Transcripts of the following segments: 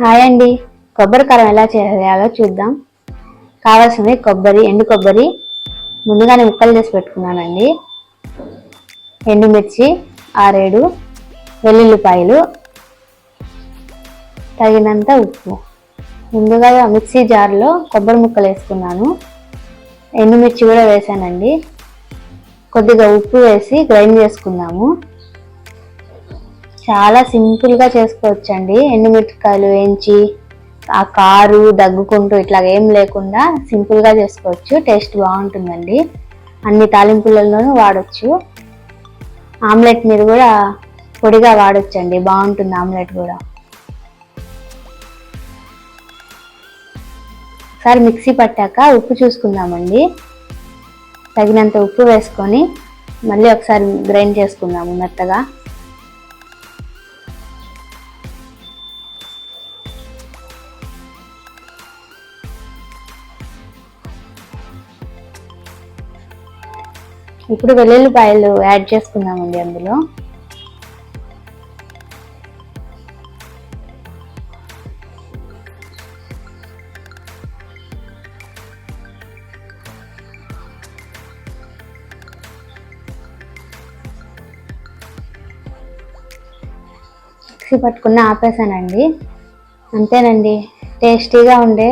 Hi అండి. కొబ్బరి కారం ఎలా చేయాలో చూద్దాం. కావాల్సింది కొబ్బరి ఎండు కొబ్బరి ముందుగానే ముక్కలు చేసి పెట్టుకున్నానండి. ఎండుమిర్చి ఆరేడు వెల్లుల్లిపాయలు తగినంత ఉప్పు. ముందుగా మిక్సీ జార్లో కొబ్బరి ముక్కలు వేసుకున్నాను. ఎండుమిర్చి కూడా వేసానండి. కొద్దిగా ఉప్పు వేసి గ్రైండ్ చేసుకున్నాము చాలా సింపుల్గా చేసుకోవచ్చండి. ఎండుమిరపకాయలు వేయించి ఆ కారు దగ్గుకుంటూ ఇట్లా ఏం లేకుండా సింపుల్గా చేసుకోవచ్చు. టేస్ట్ బాగుంటుందండి. అన్ని తాలింపులలోనూ వాడచ్చు. ఆమ్లెట్ మీరు కూడా పొడిగా వాడొచ్చండి. బాగుంటుంది ఆమ్లెట్ కూడా. ఒకసారి మిక్సీ పట్టాక ఉప్పు చూసుకుందామండి. తగినంత ఉప్పు వేసుకొని మళ్ళీ ఒకసారి గ్రైండ్ చేసుకుందాము మెత్తగా. ఇప్పుడు వెల్లుల్లిపాయలు యాడ్ చేసుకుందామండి అందులో. మిక్సీ పట్టుకున్న ఆపేసానండి. అంతేనండి టేస్టీగా ఉండే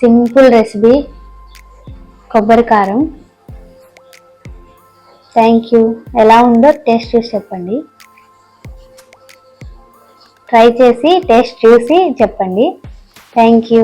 సింపుల్ రెసిపీ కొబ్బరి కారం థ్యాంక్ యూ ఎలా ఉందో టేస్ట్ చూసి చెప్పండి. ట్రై చేసి టేస్ట్ చూసి చెప్పండి. Thank you